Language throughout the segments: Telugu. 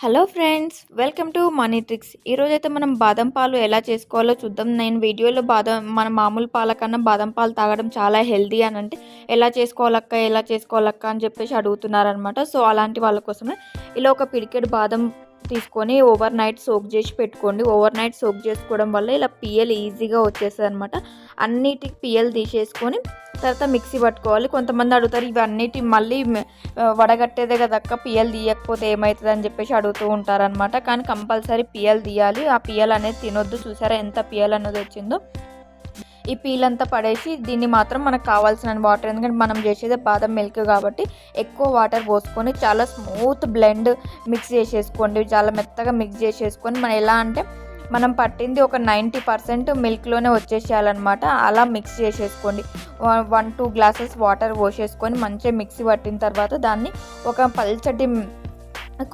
Hello friends welcome to money tricks. ఈరోజైతే మనం బాదం పాలు ఎలా చేసుకోవాలో చూద్దాం. నేను వీడియోలో బాదం మన మామూలు పాల కన్నా బాదం పాలు తాగడం చాలా హెల్దీ అని అంటే ఎలా చేసుకోవాలక్క ఎలా చేసుకోవాలక్క అని చెప్పేసి అడుగుతున్నారనమాట సో అలాంటి వాళ్ళ కోసమే ఇలా ఒక పిడికెడు బాదం తీసుకొని ఓవర్ నైట్ సోక్ చేసి పెట్టుకోండి. ఓవర్ నైట్ సోక్ చేసుకోవడం వల్ల ఇలా పిఎల్ ఈజీగా వచ్చేస్తుంది అనమాట అన్నిటికి పియలు తీసేసుకొని తర్వాత మిక్సీ పట్టుకోవాలి. కొంతమంది అడుగుతారు ఇవన్నిటి మళ్ళీ వడగట్టేదే కదక్క పియలు తీయకపోతే ఏమవుతుంది అని చెప్పేసి అడుగుతూ ఉంటారనమాట కానీ కంపల్సరీ పిఎల్ తీయాలి. ఆ పిఎల్ అనేది తినొద్దు. చూసారా ఎంత పియలు అనేది వచ్చిందో? ఈ పీల్ అంతా పడేసి దీన్ని మాత్రం మనకు కావాల్సిన వాటర్ ఎందుకంటే మనం చేసేది బాదం మిల్క్ కాబట్టి ఎక్కువ వాటర్ పోసుకొని చాలా స్మూత్ బ్లెండ్ మిక్స్ చేసేసుకోండి. చాలా మెత్తగా మిక్స్ చేసేసుకొని మనం ఎలా అంటే మనం పట్టింది ఒక నైంటీ పర్సెంట్ మిల్క్లోనే వచ్చేసేయాలన్నమాట. అలా మిక్స్ చేసేసుకోండి. వన్ టూ గ్లాసెస్ వాటర్ పోసేసుకొని మంచిగా మిక్సీ పట్టిన తర్వాత దాన్ని ఒక పల్చటి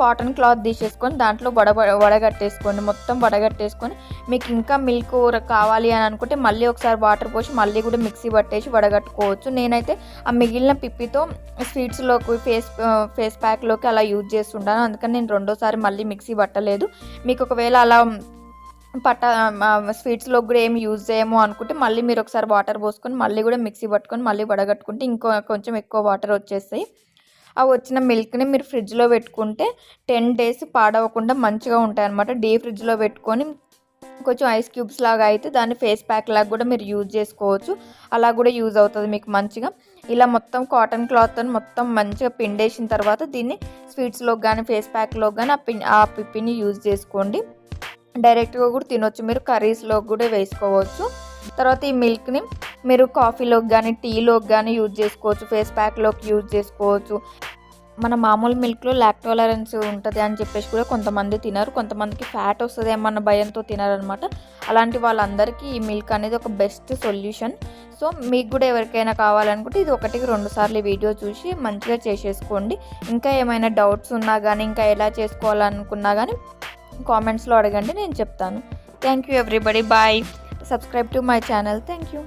కాటన్ క్లాత్ తీసేసుకొని దాంట్లో వడ వడగట్టేసుకోండి. మొత్తం వడగట్టేసుకొని మీకు ఇంకా మిల్క్ కావాలి అని అనుకుంటే మళ్ళీ ఒకసారి వాటర్ పోసి మళ్ళీ కూడా మిక్సీ పట్టేసి వడగట్టుకోవచ్చు. నేనైతే ఆ మిగిలిన పిప్పితో స్వీట్స్లోకి ఫేస్ ఫేస్ ప్యాక్లోకి అలా యూజ్ చేస్తుంటాను. అందుకని నేను రెండోసారి మళ్ళీ మిక్సీ పట్టలేదు. మీకు ఒకవేళ అలా పట్ట స్వీట్స్లో కూడా ఏమి యూజ్ చేయము అనుకుంటే మళ్ళీ మీరు ఒకసారి వాటర్ పోసుకొని మళ్ళీ కూడా మిక్సీ పట్టుకొని మళ్ళీ వడగట్టుకుంటే ఇంకో కొంచెం ఎక్కువ వాటర్ వచ్చేస్తాయి. ఆ వచ్చిన మిల్క్ని మీరు ఫ్రిడ్జ్లో పెట్టుకుంటే టెన్ డేస్ పాడవకుండా మంచిగా ఉంటాయి అనమాట డీ ఫ్రిడ్జ్లో పెట్టుకొని కొంచెం ఐస్ క్యూబ్స్ లాగా అయితే దాన్ని ఫేస్ ప్యాక్ లాగా కూడా మీరు యూజ్ చేసుకోవచ్చు. అలా కూడా యూజ్ అవుతుంది మీకు మంచిగా. ఇలా మొత్తం కాటన్ క్లాత్తో మొత్తం మంచిగా పిండేసిన తర్వాత దీన్ని స్వీట్స్లోకి కానీ ఫేస్ ప్యాక్లోకి కానీ ఆ పిన్ ఆ పిప్పిని యూజ్ చేసుకోండి. డైరెక్ట్గా కూడా తినొచ్చు మీరు. కర్రీస్లో కూడా వేసుకోవచ్చు. తర్వాత ఈ మిల్క్ని మీరు కాఫీలోకి కానీ టీలోకి కానీ యూజ్ చేసుకోవచ్చు ఫేస్ ప్యాక్లోకి యూజ్ చేసుకోవచ్చు. మన మామూలు మిల్క్లో లాక్టోలరెన్స్ ఉంటుంది అని చెప్పేసి కూడా కొంతమంది తినరు. కొంతమందికి ఫ్యాట్ వస్తుందేమో ఏమన్న భయంతో తినరనమాట అలాంటి వాళ్ళందరికీ ఈ మిల్క్ అనేది ఒక బెస్ట్ సొల్యూషన్. సో మీకు కూడా ఎవరికైనా కావాలనుకుంటే ఇది ఒకటికి రెండు సార్లు వీడియో చూసి మంచిగా చేసేసుకోండి. ఇంకా ఏమైనా డౌట్స్ ఉన్నా కానీ ఇంకా ఎలా చేసుకోవాలనుకున్నా కానీ కామెంట్స్లో అడగండి నేను చెప్తాను. Thank you everybody. Bye. Subscribe to my channel. Thank you